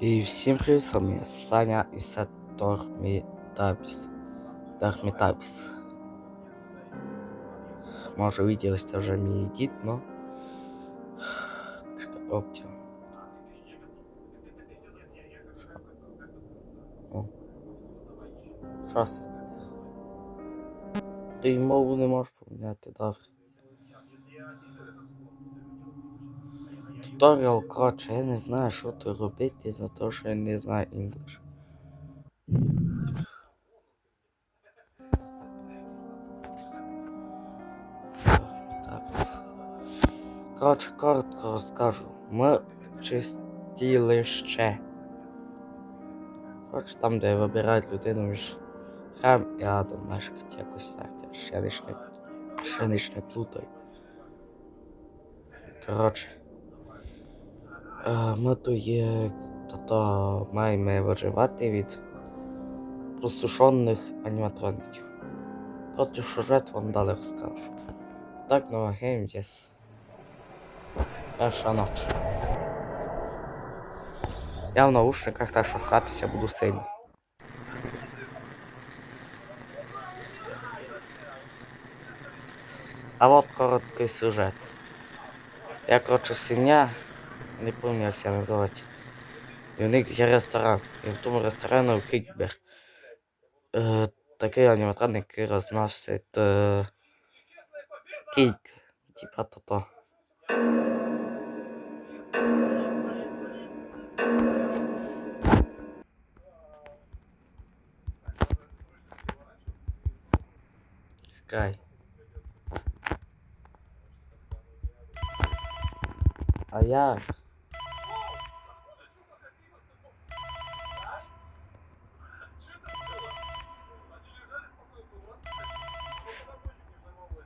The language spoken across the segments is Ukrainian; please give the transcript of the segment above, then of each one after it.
І всім привіт, з вами Саня і це Тормітабіс. Тормітабіс. Може виділось це вже мій дід, но... Чекай, оптів. Що? О. Що це? Ти й мову не можеш поміняти, добре. Туторіал, коротше, я не знаю, що тут робити за те, що я не знаю English. Коротше, коротко розкажу. Ми чистілище. Коротше, там, де вибирають людину між храм і адом мешкати якось так. Ще не, ще не плутай. Коротше. Е, Ми тут є, тобто маємо виживати від просушених аніматроніків. Коротше, сюжет вам далі розкажу. Так, нова гейм є. Перша ніч. Я в наушниках, так що сратися буду сильно. А от короткий сюжет. Я, коротше, сім'я, не пам'ятаю, як це називається. І в них є ресторан. І в тому ресторані Кікбер. Е, такий аніматрон, який розносить е, кейк. Типа то-то. Чекай. А як?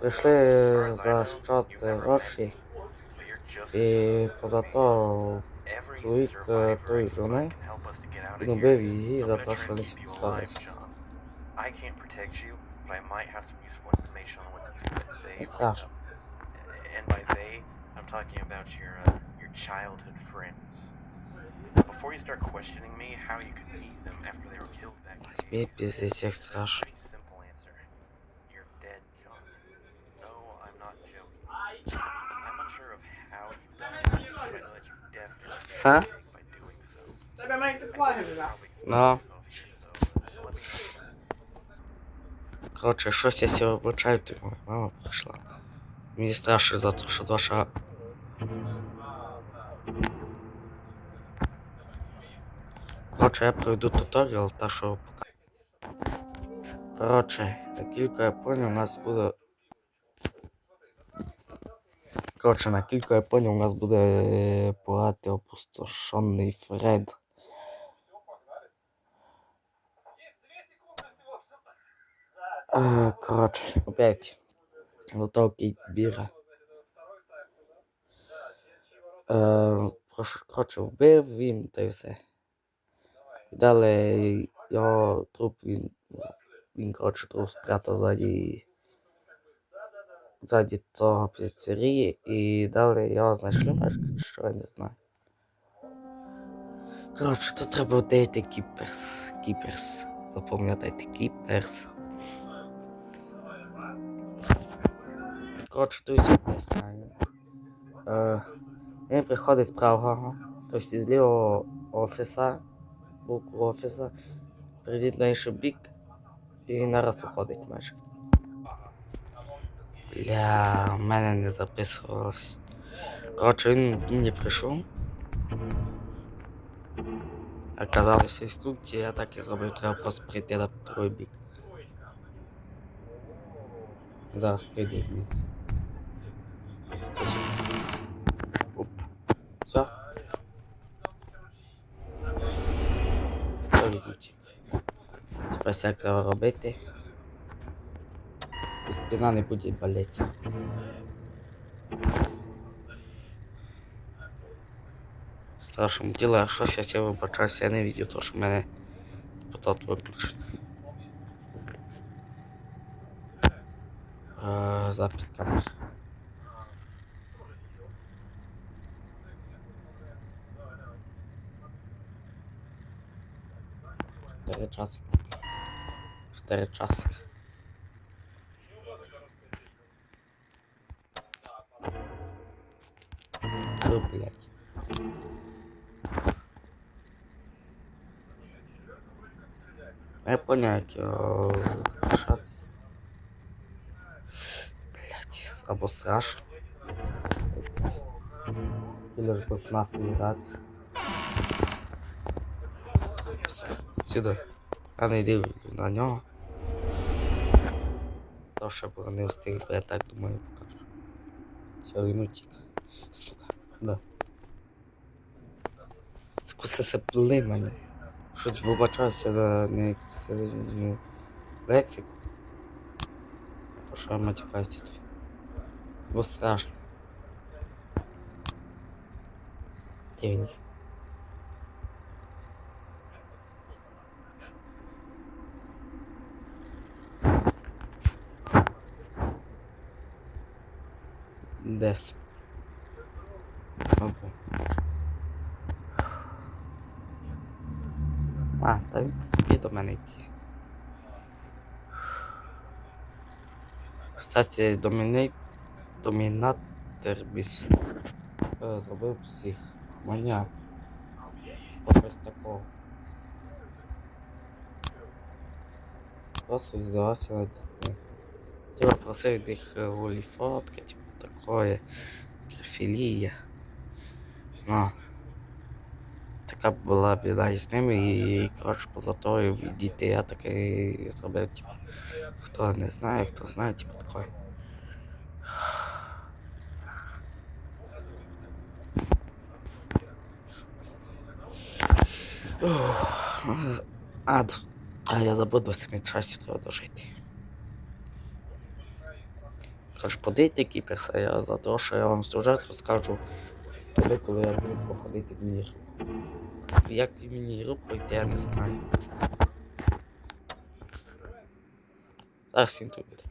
прийшли за щот гроші. І поза то чоловік е, the жони він убив її за те, що не they. Не страшно. And by they, I'm talking about your uh, your childhood friends. Before you start questioning me, how you could meet them after they were killed in the Мені 80s, як страшно. So, so let me know. Коротше, щось я сьогодні вбачаю, то моя мама прийшла. Мені страшно за те, що два шага. Коротше, я пройду туторіал, та що пока. Коротше, наскільки я поняв, у нас буде. Коротше, наскільки я поняв, у нас буде е, погати опустошений Фред. Е, Коротше, опять. Зато кейт біра. Е, коротше, вбив він та й все. Далі його труп він. Він, коротше, труп спрятав ззаді. Ззаді того піцерії, і далі його знайшли, може, що я не знаю. Коротше, тут треба вдати кіперс. Кіперс. Запам'ятайте, кіперс. Коротше, тут. Е, він приходить з правого, тобто з лівого офіса, боку офіса, прийдіть на інший бік, і нараз виходить майже. Бля, в мене не записувалось. Коротше, він мені прийшов. Оказалося інструкція, я так і зробив, треба просто прийти на другий бік. Зараз прийде він. Оп. Все. все він. Тепер як треба робити. Спина не буде боліти. Страшно діло, а що зараз я вибачаюся, я не бачу, то що в мене потат виключений. Запис камери. Чотири часика. Чотири часика. блядь. Я понял, як його лишатися. Блядь, або страшно. Кілер ж був на грати. Сука, Сюди. Я не йду на нього. То ще було не встиг, бо я так думаю покажу. Все, він утік. Сука, Да. Скуси це пли мене. Щось вибачаюся за не ну, лексику. То що я матюкаюся тут. Бо страшно. Є? Десь. Ого. А, та він спів до мене йти. Кстати, доміни... домінатор біс е, зробив всіх. Маніак. Такого. Просто здавався над дітьми. Типа просив них е, голі фотки, типу такое. Графілія. Ну. Така була біда із ними і, коротше, поза тою від дітей я таки зробив, типу, хто не знає, хто знає, типу такое. Ух, А, а я забув до 7 часів треба дожити. Коротше, подивіться, який перса я за те, що я вам сюжет розкажу тоді, коли я буду проходити міні Як міні-гру пройти, я не знаю. Зараз він тут буде.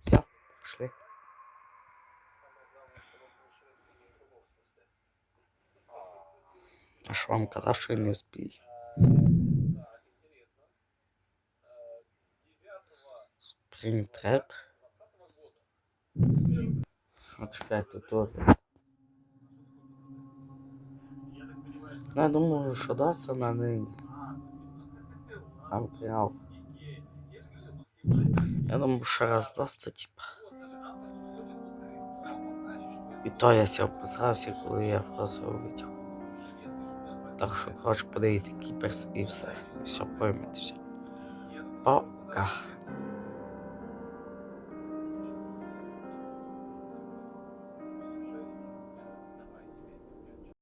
Все, пішли. А що вам казав, що я не успію? Спринтреп. А чекайте. Ну, я думаю, що дасться на нині. Ампріал. Я думаю, що раз дасться, типа. І то я ся описався, коли я просто увидів. Так що, коротше, подивіться кіперс і все. Все поймете все. Пока.